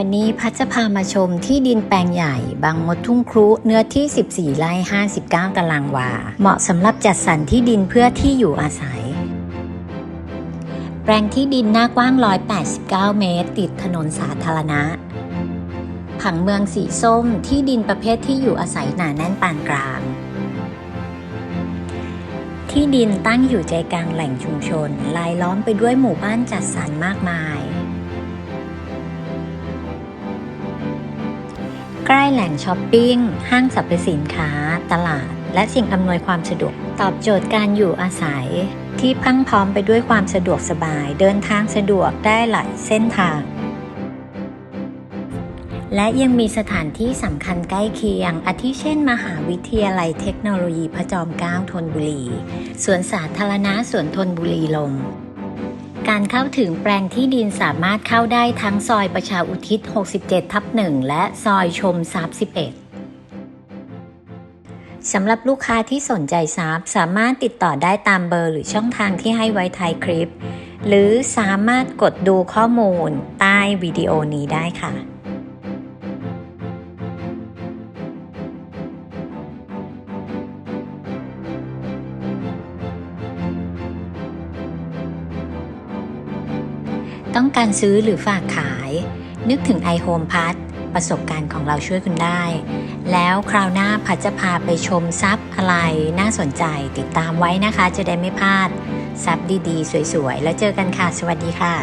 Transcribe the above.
วันนี้พัชจะพามาชมที่ดินแปลงใหญ่ บางมดทุ่งครุเนื้อที่ 14 ไร่ 59 ตารางวา เหมาะสำหรับจัดสรรที่ดินเพื่อที่อยู่อาศัย แปลงที่ดินหน้ากว้าง 189 เมตร ติดถนนสาธารณะ ผังเมืองสีส้มที่ดินประเภทที่อยู่อาศัยหนาแน่นปานกลาง ที่ดินตั้งอยู่ใจกลางแหล่งชุมชนลายล้อมไปด้วยหมู่บ้านจัดสรรมากมาย ใกล้แหล่งช้อปปิ้ง ห้างสรรพสินค้า ตลาด และสิ่งอำนวยความสะดวก ตอบโจทย์การอยู่อาศัย ที่พรังพร้อมไปด้วยความสะดวกสบาย เดินทางสะดวกได้หลายเส้นทาง และยังมีสถานที่สำคัญใกล้เคียง อาทิเช่น มหาวิทยาลัยเทคโนโลยีพระจอมเกล้าธนบุรี สวนสาธารณะสวนธนบุรีลม การเข้าถึงแปลงที่ดินสามารถเข้าได้ทั้งซอยประชาอุทิศ 67 ทับ 1 และซอยชมทรัพย์ 11 สำหรับลูกค้าที่สนใจทรัพย์ สามารถติดต่อได้ตามเบอร์หรือช่องทางที่ให้ไว้ท้ายคลิป หรือสามารถกดดูข้อมูลใต้วิดีโอนี้ได้ค่ะ ต้องการซื้อหรือฝากขาย นึกถึง iHome พัทประสบการณ์ของเราช่วยคุณได้ แล้วคราวหน้าพัดจะพาไปชมซับอะไรน่าสนใจติดตามไว้นะคะ จะได้ไม่พลาดซับดีๆ สวยๆ แล้วเจอกันค่ะ สวัสดีค่ะ